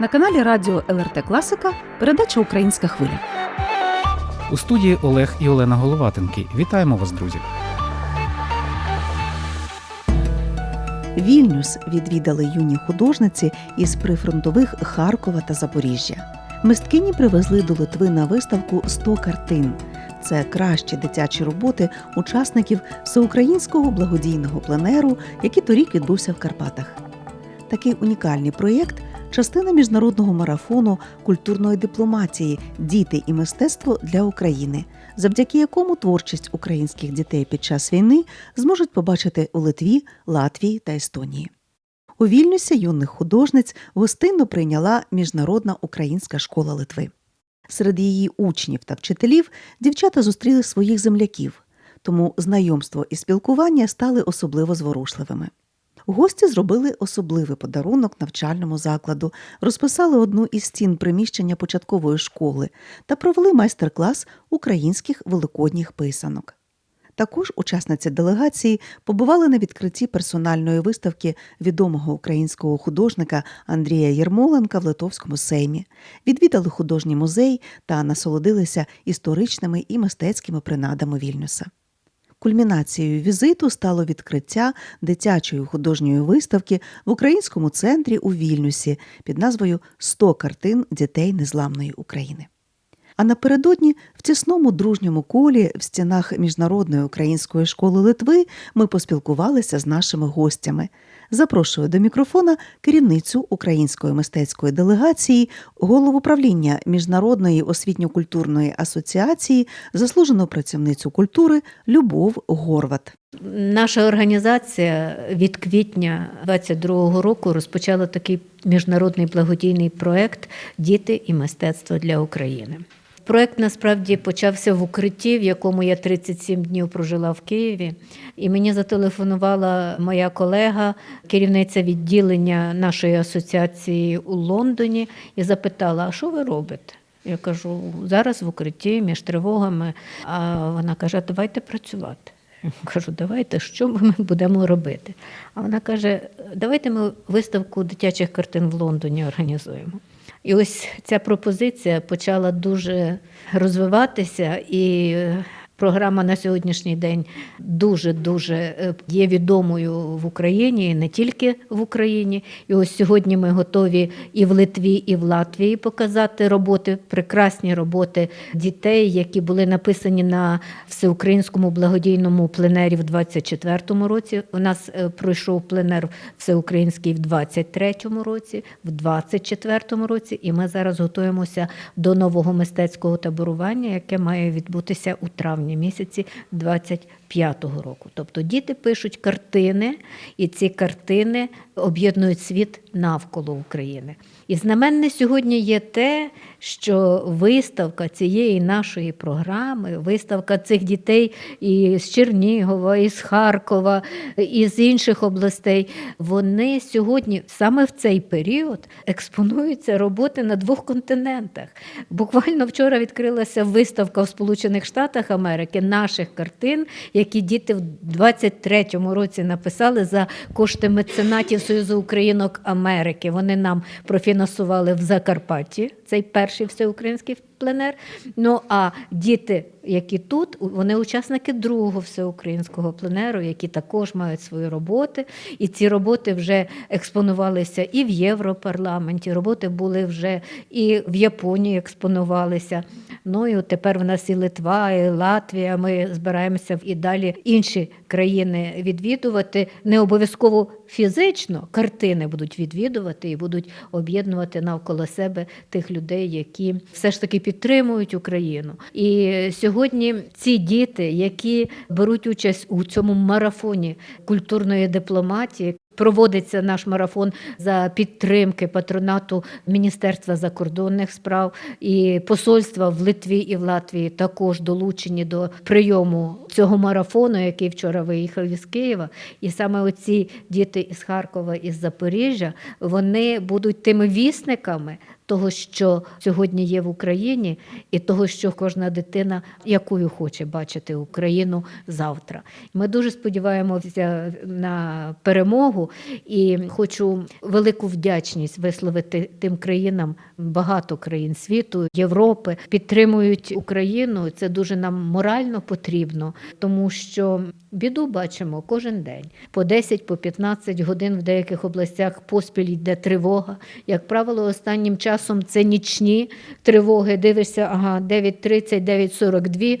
На каналі Радіо ЛРТ Класика передача Українська хвиля. У студії Олег і Олена Головатенки. Вітаємо вас, друзі! Вільнюс відвідали юні художниці із прифронтових Харкова та Запоріжжя. Мисткині привезли до Литви на виставку 100 картин. Це кращі дитячі роботи учасників всеукраїнського благодійного пленеру, який торік відбувся в Карпатах. Такий унікальний проєкт частина міжнародного марафону культурної дипломатії Діти і мистецтво для України, завдяки якому творчість українських дітей під час війни зможуть побачити у Литві, Латвії та Естонії. У Вільнюсі юних художниць гостинно прийняла Міжнародна українська школа Литви. Серед її учнів та вчителів дівчата зустріли своїх земляків, тому знайомство і спілкування стали особливо зворушливими. Гості зробили особливий подарунок навчальному закладу, розписали одну із стін приміщення початкової школи та провели майстер-клас українських великодніх писанок. Також учасниці делегації побували на відкритті персональної виставки відомого українського художника Андрія Єрмоленка в Литовському сеймі, відвідали художній музей та насолодилися історичними і мистецькими принадами Вільнюса. Кульмінацією візиту стало відкриття дитячої художньої виставки в українському центрі у Вільнюсі під назвою «100 картин дітей незламної України. А напередодні в тісному дружньому колі в стінах Міжнародної української школи Литви ми поспілкувалися з нашими гостями. Запрошую до мікрофона керівницю української мистецької делегації, голову правління Міжнародної освітньо-культурної асоціації, заслужену працівницю культури Любов Горват. Наша організація від квітня 22-го року розпочала такий міжнародний благодійний проект Діти і мистецтво для України. Проект насправді почався в укритті, в якому я 37 днів прожила в Києві. І мені зателефонувала моя колега, керівниця відділення нашої асоціації у Лондоні, і запитала: а що ви робите? Я кажу, зараз в укритті між тривогами. А вона каже, давайте працювати. Я кажу, давайте, що ми будемо робити? А вона каже, давайте ми виставку дитячих картин в Лондоні організуємо. І ось ця пропозиція почала дуже розвиватися, і програма на сьогоднішній день дуже-дуже є відомою в Україні, і не тільки в Україні. І ось сьогодні ми готові і в Литві, і в Латвії показати роботи, прекрасні роботи дітей, які були написані на всеукраїнському благодійному пленері в 24-му році. У нас е, пройшов пленер всеукраїнський в 23-му році, в 24-му році, і ми зараз готуємося до нового мистецького таборування, яке має відбутися у травні місяці 25-го року. Тобто діти пишуть картини, і ці картини об'єднують світ навколо України. І знаменне сьогодні є те, що виставка цієї нашої програми, виставка цих дітей і з Чернігова, і з Харкова, і з інших областей, вони сьогодні саме в цей період експонуються роботи на двох континентах. Буквально вчора відкрилася виставка в Сполучених Штатах Америки наших картин, які діти в 23-му році написали за кошти меценатів Союзу Українок Америки. Вони нам профінансували в Закарпатті цей перший всеукраїнський пленер. Ну а діти, які тут, вони учасники другого всеукраїнського пленеру, які також мають свої роботи. І ці роботи вже експонувалися і в Європарламенті. Роботи були вже і в Японії експонувалися. Ну і от тепер в нас і Литва, і Латвія. Ми збираємося і далі інші країни відвідувати. Не обов'язково фізично картини будуть відвідувати і будуть об'єднувати навколо себе тих людей, які все ж таки підтримують Україну. І сьогодні ці діти, які беруть участь у цьому марафоні культурної дипломатії. Проводиться наш марафон за підтримки патронату Міністерства закордонних справ і посольства в Литві і в Латвії також долучені до прийому цього марафону, який вчора виїхав із Києва. І саме оці діти із Харкова із Запоріжжя вони будуть тими вісниками того, що сьогодні є в Україні, і того, що кожна дитина якою хоче бачити Україну завтра. Ми дуже сподіваємося на перемогу і хочу велику вдячність висловити тим країнам, багато країн світу, Європи підтримують Україну. Це дуже нам морально потрібно, тому що біду бачимо кожен день. По 10, по 15 годин в деяких областях поспіль йде тривога. Як правило, останнім часом це нічні тривоги. Дивишся, ага, 9.30, 9.42.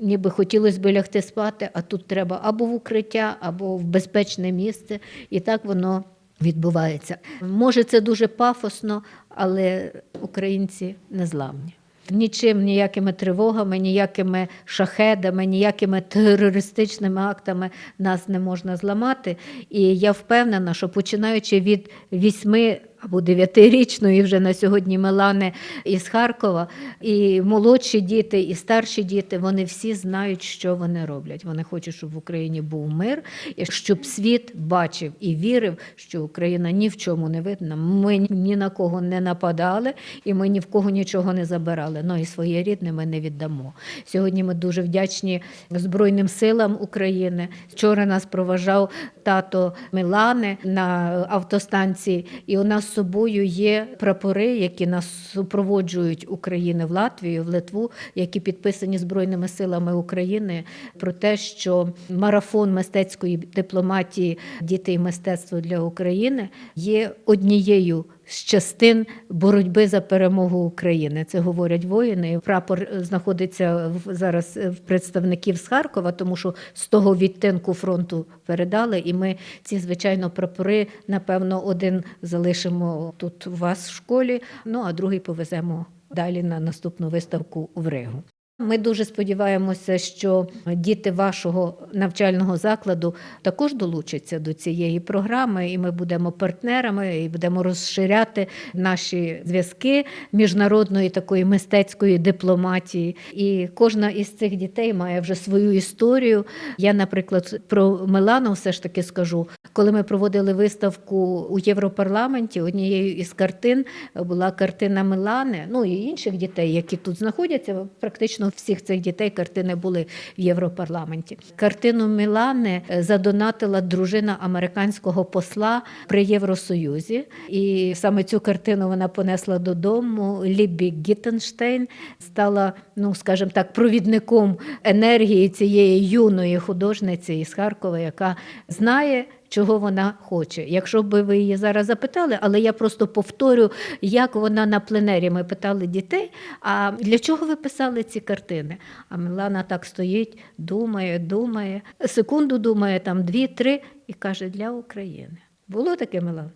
Ніби хотілося б лягти спати, а тут треба або в укриття, або в безпечне місце, і так воно відбувається. Може, це дуже пафосно, але українці незламні. Нічим, ніякими тривогами, ніякими шахедами, ніякими терористичними актами нас не можна зламати. І я впевнена, що починаючи від вісьми або дев'ятирічної вже на сьогодні Милани із Харкова, і молодші діти, і старші діти, вони всі знають, що вони роблять. Вони хочуть, щоб в Україні був мир, і щоб світ бачив і вірив, що Україна ні в чому не видна. Ми ні на кого не нападали, і ми ні в кого нічого не забирали. Ну і своє рідне ми не віддамо. Сьогодні ми дуже вдячні Збройним силам України. Вчора нас проважав тато Милани на автостанції, і у нас собою є прапори, які нас супроводжують України в Латвію, в Литву, які підписані Збройними силами України про те, що марафон мистецької дипломатії дітей мистецтва для України є однією з частин боротьби за перемогу України. Це говорять воїни. Прапор знаходиться в- зараз в представників з Харкова, тому що з того відтинку фронту передали. І ми ці, звичайно, прапори, напевно, один залишимо тут у вас в школі, ну а другий повеземо далі на наступну виставку в Ригу. Ми дуже сподіваємося, що діти вашого навчального закладу також долучаться до цієї програми, і ми будемо партнерами і будемо розширяти наші зв'язки міжнародної такої мистецької дипломатії. І кожна із цих дітей має вже свою історію. Я, наприклад, про Милану все ж таки скажу. Коли ми проводили виставку у Європарламенті, однією із картин була картина Милани, ну і інших дітей, які тут знаходяться. Практично всіх цих дітей картини були в Європарламенті. Картину Мілани е, задонатила дружина американського посла при Євросоюзі, і саме цю картину вона понесла додому. Ліббі Гіттенштейн стала, ну скажімо так, провідником енергії цієї юної художниці із Харкова, яка знає. Чого вона хоче. Якщо б ви її зараз запитали, але я просто повторю, як вона на пленері. Ми питали дітей, а для чого ви писали ці картини? А Мілана так стоїть, думає, думає, секунду думає, там дві-три, і каже, для України. Було таке Мілана?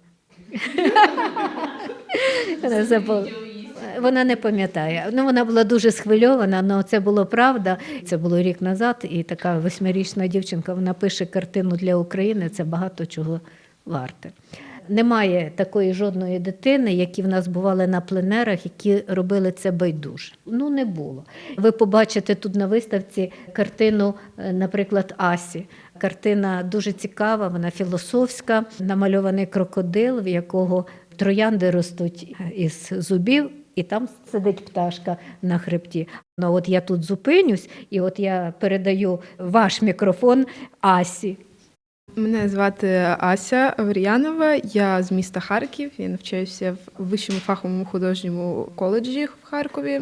Вона не пам'ятає. Ну, вона була дуже схвильована, але це було правда. Це було рік назад, і така восьмирічна дівчинка вона пише картину для України. Це багато чого варте. Немає такої жодної дитини, які в нас бували на пленерах, які робили це байдуже. Ну не було. Ви побачите тут на виставці картину, е, наприклад, Асі. Картина дуже цікава, вона філософська, намальований крокодил, в якого троянди ростуть із зубів. І там сидить пташка на хребті. Ну от я тут зупинюсь, і от я передаю ваш мікрофон Асі. Мене звати Ася Авріянова, я з міста Харків. Я навчаюся в вищому фаховому художньому коледжі в Харкові.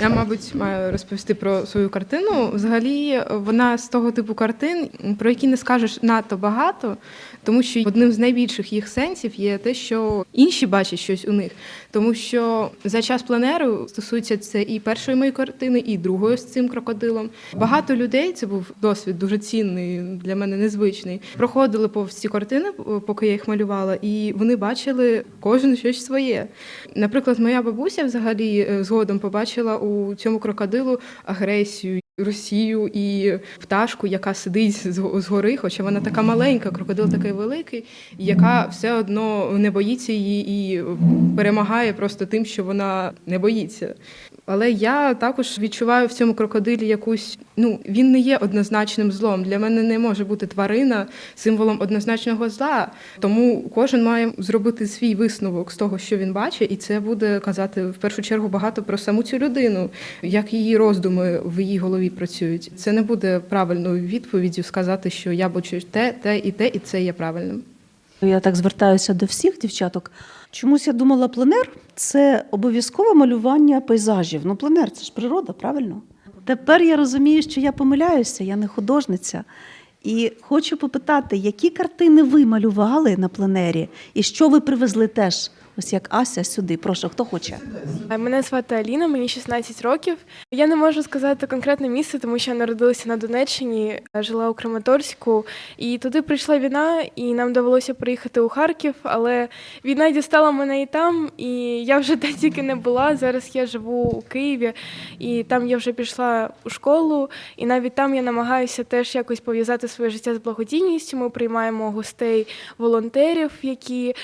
Я, мабуть, маю розповісти про свою картину. Взагалі, вона з того типу картин, про які не скажеш надто багато, тому що одним з найбільших їх сенсів є те, що інші бачать щось у них. Тому що за час пленеру стосується це і першої моєї картини, і другої з цим крокодилом. Багато людей це був досвід дуже цінний для мене незвичний. Проходили повз ці картини, поки я їх малювала, і вони бачили кожен щось своє. Наприклад, моя бабуся взагалі е, згодом побачила у цьому крокодилу агресію. Росію і пташку, яка сидить з гори, хоча вона така маленька, крокодил такий великий, яка все одно не боїться її і перемагає просто тим, що вона не боїться. Але я також відчуваю в цьому крокодилі якусь. Ну він не є однозначним злом. Для мене не може бути тварина символом однозначного зла. Тому кожен має зробити свій висновок з того, що він бачить, і це буде казати в першу чергу багато про саму цю людину, як її роздуми в її голові працюють. Це не буде правильною відповіддю сказати, що я бачу те, те і те, і це є правильним. Я так звертаюся до всіх дівчаток. Чомусь я думала, пленер це обов'язкове малювання пейзажів. Ну, пленер це ж природа, правильно? Тепер я розумію, що я помиляюся, я не художниця. І хочу попитати, які картини ви малювали на пленері, і що ви привезли теж, ось як Ася сюди. Прошу, хто хоче? Мене звати Аліна, мені 16 років. Я не можу сказати конкретне місце, тому що я народилася на Донеччині, жила у Краматорську, і туди прийшла війна, і нам довелося приїхати у Харків. Але війна дістала мене і там, і я вже де тільки не була. Зараз я живу у Києві, і там я вже пішла у школу, і навіть там я намагаюся теж якось пов'язати своє життя з благодійністю. Ми приймаємо гостей волонтерів, які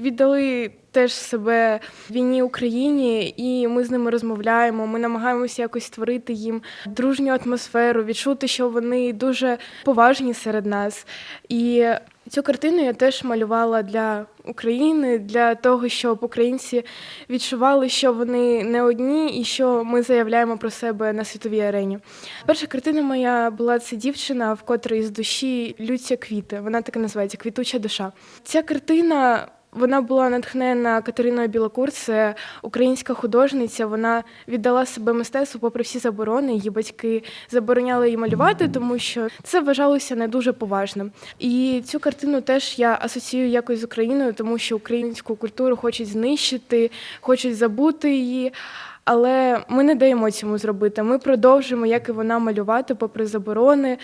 віддали теж себе в війні Україні, і ми з ними розмовляємо. Ми намагаємося якось створити їм дружню атмосферу, відчути, що вони дуже поважні серед нас. І цю картину я теж малювала для України, для того, щоб українці відчували, що вони не одні, і що ми заявляємо про себе на світовій арені. Перша картина моя була це дівчина, в котрій з душі лються квіти. Вона так і називається Квітуча душа. Ця картина. Вона була натхнена Катериною Білокур, це українська художниця. Вона віддала себе мистецтву попри всі заборони. Її батьки забороняли її малювати, тому що це вважалося не дуже поважним. І цю картину теж я асоціюю якось з Україною, тому що українську культуру хочуть знищити, хочуть забути її. Але ми не даємо цьому зробити. Ми продовжуємо, як і вона, малювати, попри заборони,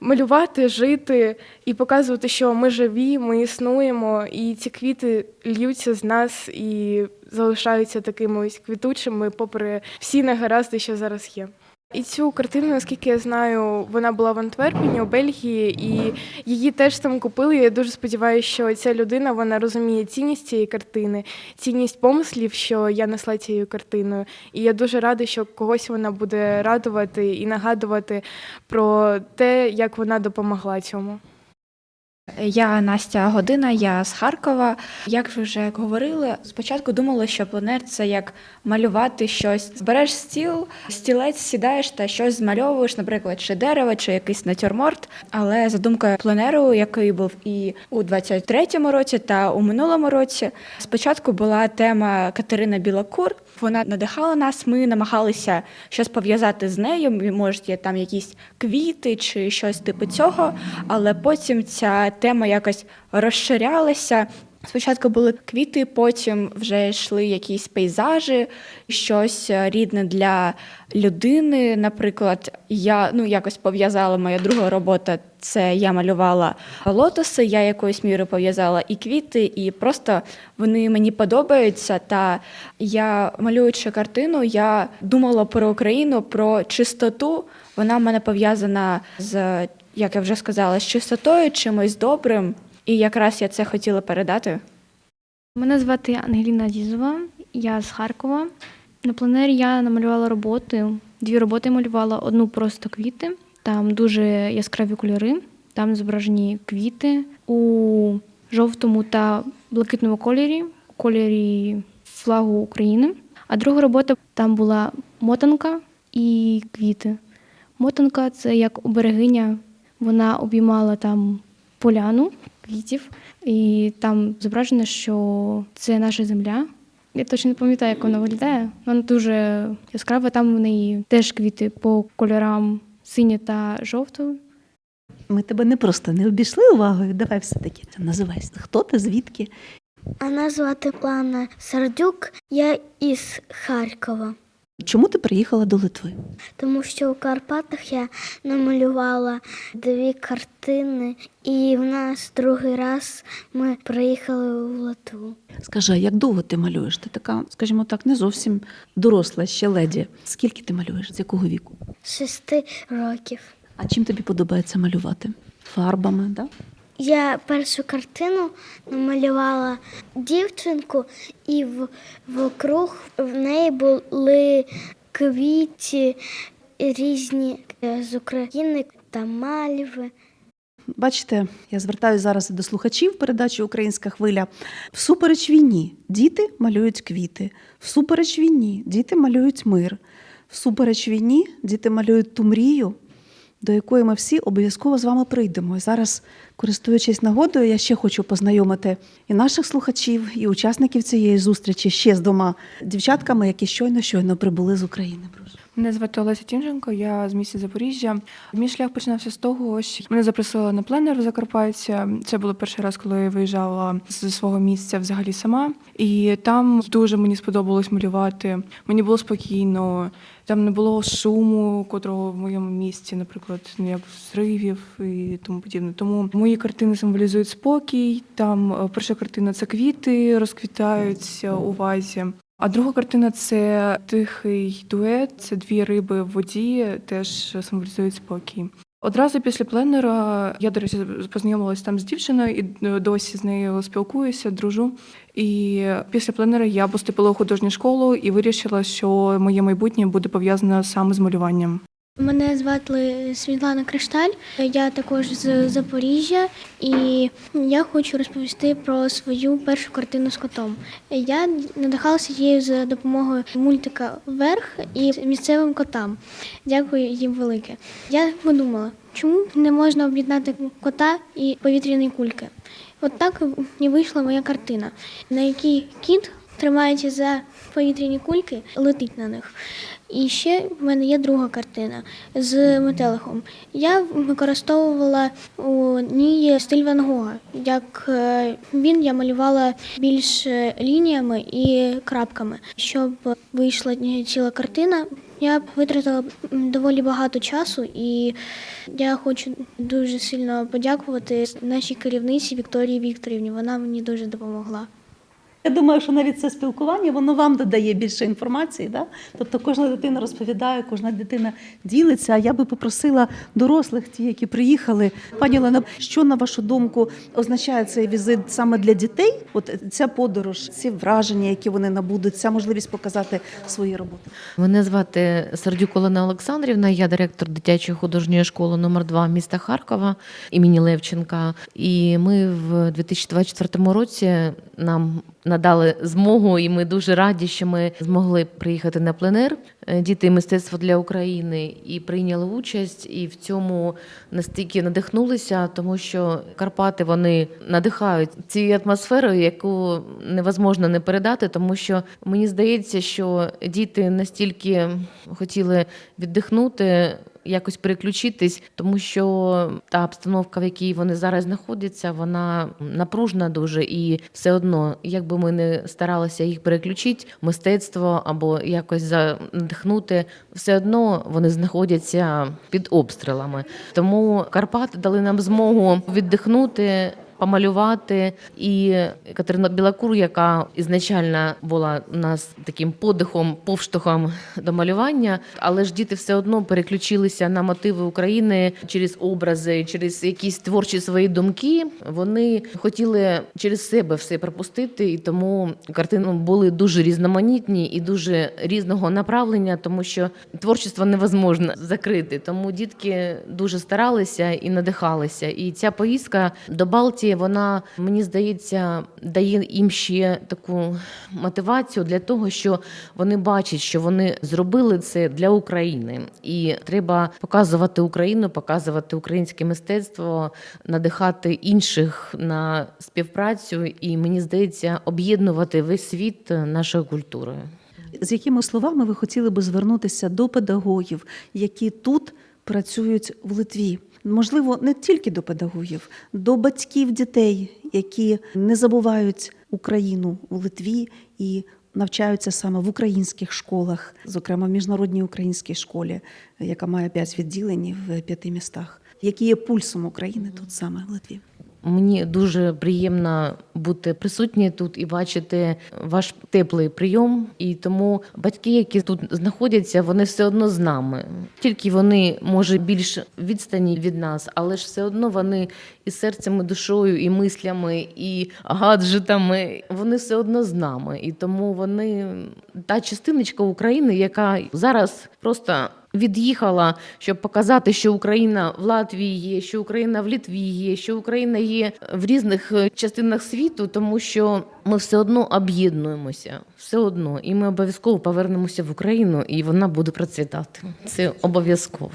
малювати, жити і показувати, що ми живі, ми існуємо, і ці квіти льються з нас і залишаються такими ось квітучими, попри всі негаразди, що зараз є. І цю картину, наскільки я знаю, вона була в Антверпені у Бельгії, і її теж там купили. Я дуже сподіваюся, що ця людина вона розуміє цінність цієї картини, цінність помислів, що я несла цією картиною. І я дуже рада, що когось вона буде радувати і нагадувати про те, як вона допомогла цьому. Я Настя Година, я з Харкова. Як ви вже говорили, спочатку думала, що пленер це як малювати щось. Береш стіл, стілець, сідаєш та щось змальовуєш, наприклад, чи дерево, чи якийсь натюрморт. Але за думкою пленеру, який був і у 23-му році, та у минулому році, спочатку була тема Катерина Білокур. Вона надихала нас. Ми намагалися щось пов'язати з нею. Може, є там якісь квіти чи щось типу цього. Але потім ця тема якось розширялася. Спочатку були квіти, потім вже йшли якісь пейзажі, щось рідне для людини. Наприклад, я ну якось пов'язала моя друга робота. Це я малювала лотоси. Я якоюсь мірою пов'язала і квіти, і просто вони мені подобаються. Та я малюючи картину, я думала про Україну, про чистоту. Вона в мене пов'язана з, як я вже сказала, з чистотою, чимось добрим. І якраз я це хотіла передати. Мене звати Ангеліна Дізова, я з Харкова. На пленері я намалювала роботи. Дві роботи малювала. Одну просто квіти, там дуже яскраві кольори, там зображені квіти у жовтому та блакитному кольорі, кольорі флагу України. А друга робота там була мотанка і квіти. Мотанка це як оберегиня, вона обіймала там поляну квітів, і там зображено, що це наша земля. Я точно не пам'ятаю, як вона виглядає. Вона дуже яскрава. Там в неї теж квіти по кольорам синя та жовтою. Ми тебе не просто не обійшли увагою. Давай все-таки називайся. Хто ти, звідки? Мене звати Лана Сердюк, я із Харкова. Чому ти приїхала до Литви? Тому що у Карпатах я намалювала дві картини, і в нас другий раз ми приїхали у Литву. Скажи, а як довго ти малюєш? Ти така, скажімо так, не зовсім доросла ще леді. Скільки ти малюєш? З якого віку? Шести років. А чим тобі подобається малювати? Фарбами, да? Я першу картину намалювала дівчинку, і в, вокруг в неї були квіті різні з України та мальви. Бачите, я звертаюся зараз до слухачів передачі Українська хвиля. Всупереч війні діти малюють квіти. Всупереч війні діти малюють мир. Всупереч війні діти малюють ту мрію, до якої ми всі обов'язково з вами прийдемо. І зараз, користуючись нагодою, я ще хочу познайомити і наших слухачів, і учасників цієї зустрічі ще з двома дівчатками, які щойно щойно прибули з України. Прошу. Мене звати Олеся Тімченко, я з міста Запоріжжя. Мій шлях починався з того, що мене запросили на пленер в Закарпаття. Це було перший раз, коли я виїжджала з свого місця взагалі сама. І там дуже мені сподобалось малювати. Мені було спокійно, там не було шуму, котрого в моєму місті, наприклад, ніяк зривів і тому подібне. Тому мої картини символізують спокій. Там е, перша картина це квіти, розквітають е, у вазі. А друга картина це тихий дует, це дві риби в воді, теж символізують спокій. Одразу після пленера я, до речі, познайомилася там з дівчиною і е, досі з нею спілкуюся, дружу. І після пленера я поступила у художню школу і вирішила, що моє майбутнє буде пов'язане саме з малюванням. Мене звати Світлана Кришталь. Я також з Запоріжжя, і я хочу розповісти про свою першу картину з котом. Я надихалася її за допомогою мультика Верх і місцевим котам. Дякую їм велике. Я подумала, чому не можна об'єднати кота і повітряні кульки. От так і вийшла моя картина, на якій кіт тримаючи за повітряні кульки, летить на них. І ще в мене є друга картина з метелихом. Я використовувала у ній стиль Ван Гога. Як е, він я малювала більш е, лініями і крапками. Щоб вийшла ціла картина, я витратила доволі багато часу, і я хочу дуже сильно подякувати нашій керівниці Вікторії Вікторівні. Вона мені дуже допомогла. Я думаю, що навіть це спілкування воно вам додає більше інформації. Да? Тобто кожна дитина розповідає, кожна дитина ділиться. А я би попросила дорослих, ті, які приїхали. Пані Олена, що на вашу думку означає цей візит саме для дітей? От ця подорож, ці враження, які вони набудуть, ця можливість показати свої роботи. Мене звати Сердюк Олена Олександрівна, я директор дитячої художньої школи номер 2 міста Харкова імені Левченка. І ми в 2024 році нам надали змогу, і ми дуже раді, що ми змогли приїхати на пленер е, Діти і мистецтво для України і прийняли участь. І в цьому настільки надихнулися, тому що Карпати вони надихають цією атмосферою, яку невозможно не передати, тому що мені здається, що діти настільки хотіли віддихнути. Якось переключитись, тому що та обстановка, в якій вони зараз знаходяться, вона напружена дуже, і все одно, як би ми не старалися їх переключити, мистецтво або якось задихнути, все одно вони знаходяться під обстрілами. Тому Карпати дали нам змогу віддихнути. Помалювати і Катерина Білокур, яка ізначально була у нас таким подихом, повштовхом до малювання, але ж діти все одно переключилися на мотиви України через образи, через якісь творчі свої думки. Вони хотіли через себе все пропустити, і тому картини були дуже різноманітні і дуже різного направлення, тому що творчество невозможно закрити. Тому дітки дуже старалися і надихалися. І ця поїздка до Балтії, вона мені здається, дає їм ще таку мотивацію для того, що вони бачать, що вони зробили це для України, і треба показувати Україну, показувати українське мистецтво, надихати інших на співпрацю, і мені здається, об'єднувати весь світ нашою культурою. З якими словами ви хотіли би звернутися до педагогів, які тут працюють в Литві? Можливо, не тільки до педагогів, до батьків дітей, які не забувають Україну у Литві і навчаються саме в українських школах, зокрема в міжнародній українській школі, яка має п'ять відділень в п'яти містах. Які є пульсом України тут саме в Литві? Мені дуже приємно бути присутні тут і бачити ваш теплий прийом. І тому батьки, які тут знаходяться, вони все одно з нами. Тільки вони може більш відстані від нас, але ж все одно вони і серцем, і душою, і мислями, і гаджетами. Вони все одно з нами. І тому вони та частиночка України, яка зараз просто від'їхала, щоб показати, що Україна в Латвії є, що Україна в Літві є, що Україна є в різних е, частинах світу, тому що ми все одно об'єднуємося, все одно, і ми обов'язково повернемося в Україну, і вона буде процвітати. Це обов'язково.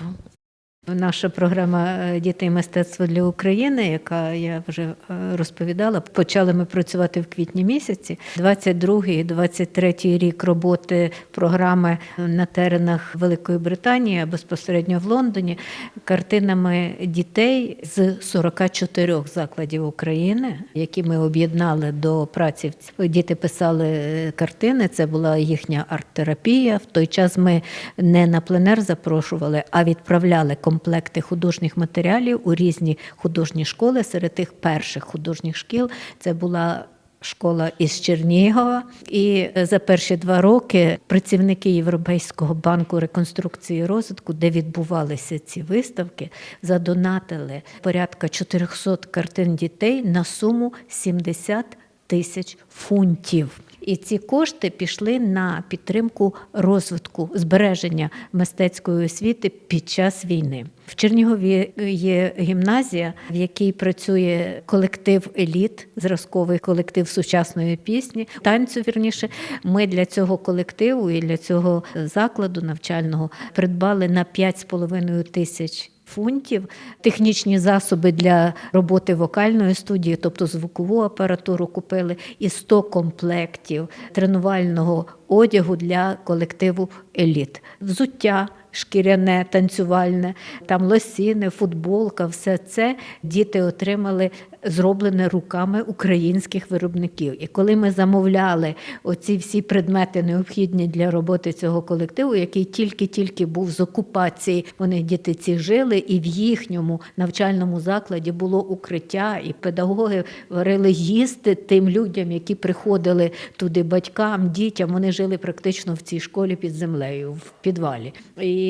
Наша програма е, Діти мистецтво для України, яка я вже е, розповідала, почали ми працювати в квітні місяці. 22 і 23 рік роботи програми на теренах Великої Британії, а безпосередньо в Лондоні, картинами дітей з 44 закладів України, які ми об'єднали до праці. Діти писали е, картини. Це була їхня арт-терапія. В той час ми не на пленер запрошували, а відправляли комплекти художніх матеріалів у різні художні школи. Серед тих перших художніх шкіл це була. Школа із Чернігова, і за перші два роки працівники Європейського банку реконструкції і розвитку, де відбувалися ці виставки, задонатили порядка 400 картин дітей на суму 70 тисяч фунтів. І ці кошти пішли на підтримку розвитку збереження мистецької освіти під час війни. В Чернігові є гімназія, в якій працює колектив еліт, зразковий колектив сучасної пісні, танцю. Вірніше, ми для цього колективу і для цього закладу навчального придбали на 5,5 тисяч фунтів, технічні засоби для роботи вокальної студії, тобто звукову апаратуру купили, і 100 комплектів тренувального одягу для колективу еліт. Взуття. Шкіряне, танцювальне, там лосіни, футболка, все це діти отримали зроблене руками українських виробників. І коли ми замовляли оці всі предмети, необхідні для роботи цього колективу, який тільки-тільки був з окупації, вони діти ці жили, і в їхньому навчальному закладі було укриття, і педагоги варили їсти тим людям, які приходили туди, батькам, дітям. Вони жили практично в цій школі під землею, в підвалі. І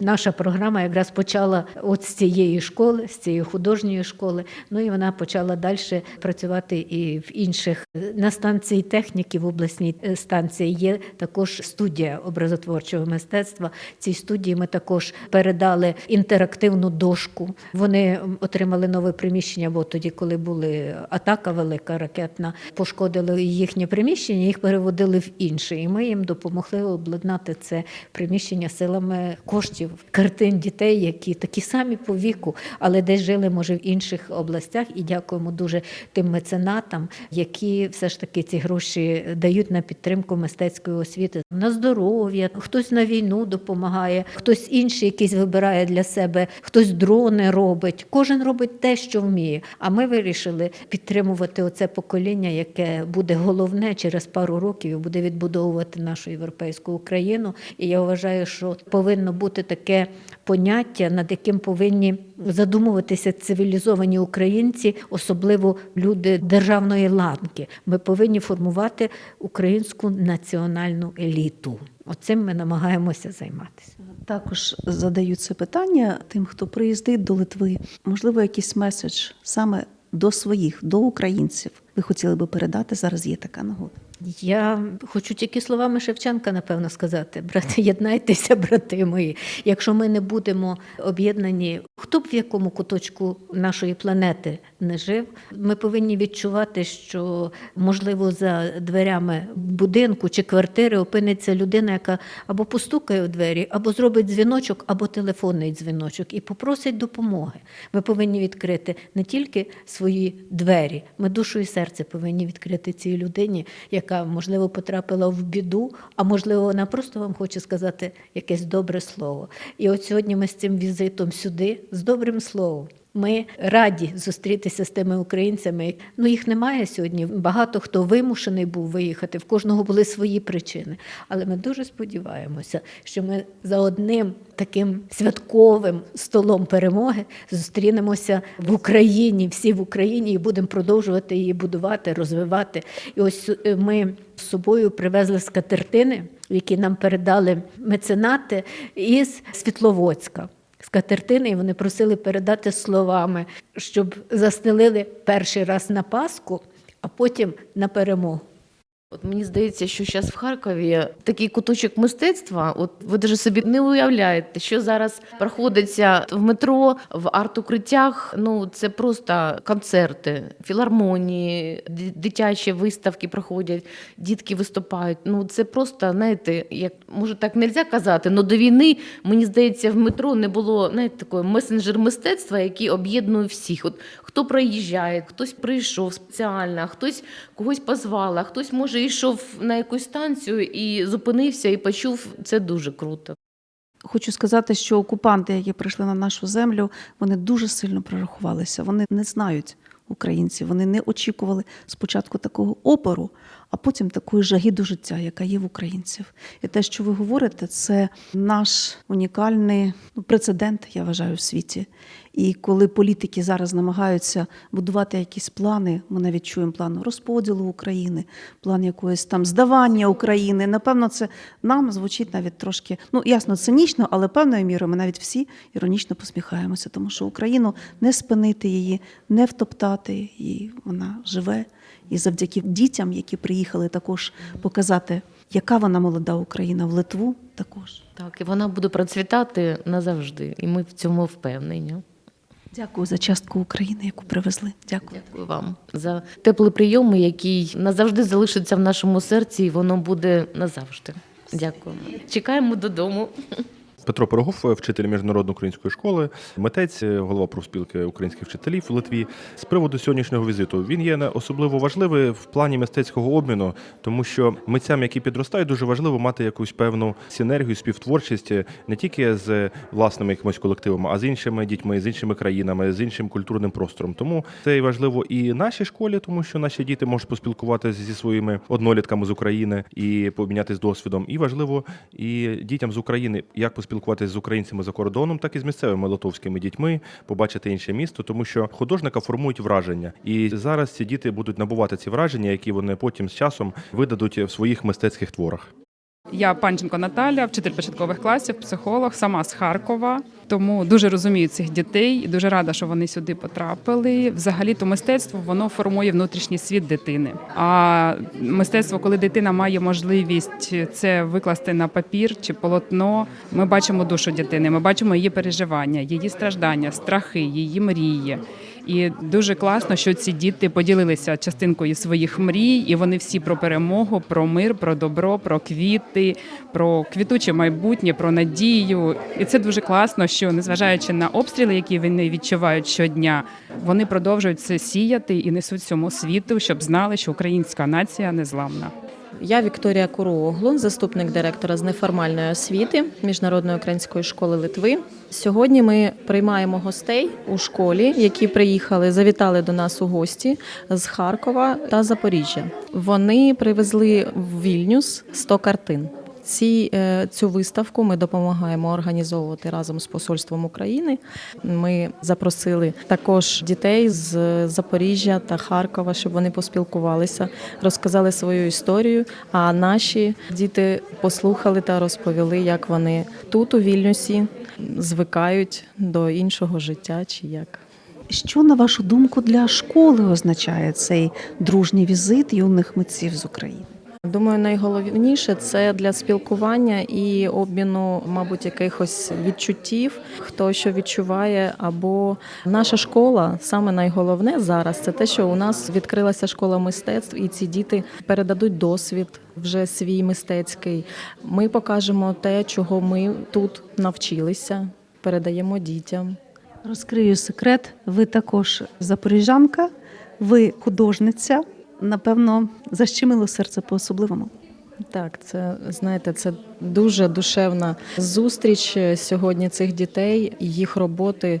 наша програма якраз почала от з цієї школи, з цієї художньої школи. Ну і вона почала далі працювати і в інших на станції техніки в обласній е, станції є також студія образотворчого мистецтва. Цій студії ми також передали інтерактивну дошку. Вони отримали нове приміщення, бо тоді, коли були атака велика ракетна, пошкодили їхнє приміщення, їх переводили в інше. І ми їм допомогли обладнати це приміщення силами коштів, картин дітей, які такі самі по віку, але десь жили, може, в інших областях. І дякуємо дуже тим меценатам, які все ж таки ці гроші дають на підтримку мистецької освіти, на здоров'я, хтось на війну допомагає, хтось інший якийсь вибирає для себе, хтось дрони робить. Кожен робить те, що вміє. А ми вирішили підтримувати оце покоління, яке буде головне через пару років і буде відбудовувати нашу європейську Україну. І я вважаю, що повинно бути таке поняття, над яким повинні задумуватися цивілізовані українці, особливо люди державної ланки. Ми повинні формувати українську національну еліту. Оцим ми намагаємося займатися. Також задаю це питання тим, хто приїздить до Литви. Можливо, якийсь меседж саме до своїх, до українців. Ви хотіли би передати зараз. Є така нагода. Я хочу тільки словами Шевченка, напевно, сказати: брати, єднайтеся, брати мої. Якщо ми не будемо об'єднані, хто б в якому куточку нашої планети не жив, ми повинні відчувати, що можливо за дверями будинку чи квартири опиниться людина, яка або постукає у двері, або зробить дзвіночок, або телефонний дзвіночок і попросить допомоги. Ми повинні відкрити не тільки свої двері, ми душу і серце повинні відкрити цій людині, яка можливо потрапила в біду, а можливо, вона просто вам хоче сказати якесь добре слово. І от сьогодні ми з цим візитом сюди, з добрим словом, Ми раді зустрітися з тими українцями. Ну їх немає сьогодні. Багато хто вимушений був виїхати. В кожного були свої причини. Але ми дуже сподіваємося, що ми за одним таким святковим столом перемоги зустрінемося в Україні, всі в Україні, і будемо продовжувати її будувати, розвивати. І ось е, ми з собою привезли скатертини, які нам передали меценати із Світловодська. Скатертини, і вони просили передати словами, щоб застелили перший раз на Пасху, а потім на перемогу. От мені здається, що зараз в Харкові такий куточок мистецтва. От ви даже собі не уявляєте, що зараз проходиться в метро, в арт-укриттях. Ну це просто концерти, філармонії, дитячі виставки проходять, дітки виступають. Ну це просто, знаєте, як може так не можна казати, але до війни мені здається, в метро не було знаєте, такого месенджер мистецтва, який об'єднує всіх. От хто проїжджає, хтось прийшов спеціально, хтось когось позвав, а хтось може йшов на якусь станцію і зупинився і почув. Це дуже круто. Хочу сказати, що окупанти, які прийшли на нашу землю, вони дуже сильно прорахувалися. Вони не знають українців. Вони не очікували спочатку такого опору, а потім такої жаги до життя, яка є в українців. І те, що ви говорите, це наш унікальний ну, прецедент, я вважаю, в світі. І коли політики зараз намагаються будувати якісь плани, ми навіть чуємо план розподілу України, план якоїсь там здавання України. Напевно, це нам звучить навіть трошки, ну ясно, цинічно, але певною мірою ми навіть всі іронічно посміхаємося, тому що Україну не спинити її, не втоптати, і вона живе. І завдяки дітям, які приїхали також показати, яка вона молода Україна в Литву, також. Так, і вона буде процвітати назавжди, і ми в цьому впевнені. Дякую за частку України, яку привезли. Дякую. Дякую вам за теплий прийом, який назавжди залишиться в нашому серці, і воно буде назавжди. Дякуємо. Чекаємо додому. Петро Пирогов, вчитель міжнародної української школи, митець, голова профспілки українських вчителів у Литві. З приводу сьогоднішнього візиту він є особливо важливий в плані мистецького обміну, тому що митцям, які підростають, дуже важливо мати якусь певну синергію, співтворчість не тільки з власними якимось колективами, а з іншими дітьми, з іншими країнами, з іншим культурним простором. Тому це і важливо і нашій школі, тому що наші діти можуть поспілкуватися зі своїми однолітками з України і помінятися досвідом. І важливо і дітям з України як поспілкуватися з українцями за кордоном, так і з місцевими литовськими дітьми, побачити інше місто, тому що художника формують враження. І зараз ці діти будуть набувати ці враження, які вони потім з часом видадуть в своїх мистецьких творах. Я Панченко Наталя, вчитель початкових класів, психолог, сама з Харкова. Тому дуже розумію цих дітей і дуже рада, що вони сюди потрапили. Взагалі, то мистецтво воно формує внутрішній світ дитини. А мистецтво, коли дитина має можливість це викласти на папір чи полотно, ми бачимо душу дитини, ми бачимо її переживання, її страждання, страхи, її мрії. І дуже класно, що ці діти поділилися частинкою своїх мрій, і вони всі про перемогу, про мир, про добро, про квіти, про квітуче майбутнє, про надію. І це дуже класно, що незважаючи на обстріли, які вони відчувають щодня, вони продовжують це сіяти і несуть всьому світу, щоб знали, що українська нація незламна. Я Вікторія Куруоглу, заступник директора з неформальної освіти Міжнародної української школи Литви. Сьогодні ми приймаємо гостей у школі, які приїхали, завітали до нас у гості з Харкова та Запоріжжя. Вони привезли в Вільнюс 100 картин. Ці, е, цю виставку ми допомагаємо організовувати разом з посольством України. Ми запросили також дітей з Запоріжжя та Харкова, щоб вони поспілкувалися, розказали свою історію. А наші діти послухали та розповіли, як вони тут, у Вільнюсі, звикають до іншого життя чи як. Що, на вашу думку, для школи означає цей дружній візит юних митців з України? Думаю, найголовніше це для спілкування і обміну, мабуть, якихось відчуттів, хто що відчуває. Або наша школа саме найголовне зараз це те, що у нас відкрилася школа мистецтв, і ці діти передадуть досвід вже свій мистецький. Ми покажемо те, чого ми тут навчилися, передаємо дітям. Розкрию секрет. Ви також запоріжанка, ви художниця. Напевно, защемило серце по-особливому. Так, це знаєте, це дуже душевна зустріч е, сьогодні цих дітей. Їх роботи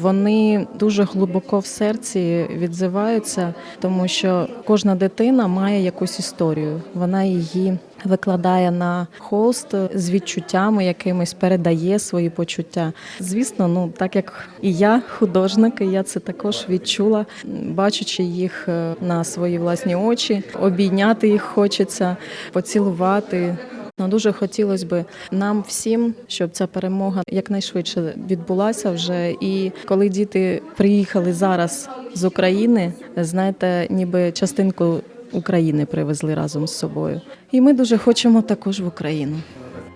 вони дуже глибоко в серці відзиваються, тому що кожна дитина має якусь історію. Вона її викладає на холст з відчуттями якимись, передає свої почуття. Звісно, ну так як і я художник, і я це також відчула, бачачи їх е, на свої власні очі, обійняти їх хочеться, поцілувати. Ну, дуже хотілося б нам всім, щоб ця перемога якнайшвидше відбулася вже. І коли діти приїхали зараз з України, знаєте, ніби частинку України привезли разом з собою. І ми дуже хочемо також в Україну.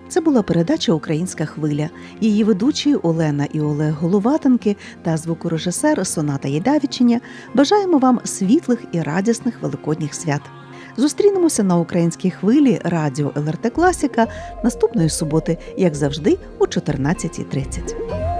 Це була передача Українська хвиля. Її ведучі Олена і Олег Головатенки та звукорежисер Соната Єдавічення бажаємо вам світлих і радісних великодніх свят. Зустрінемося на українській хвилі радіо ЛРТ Класіка наступної суботи, як завжди, о 14.30.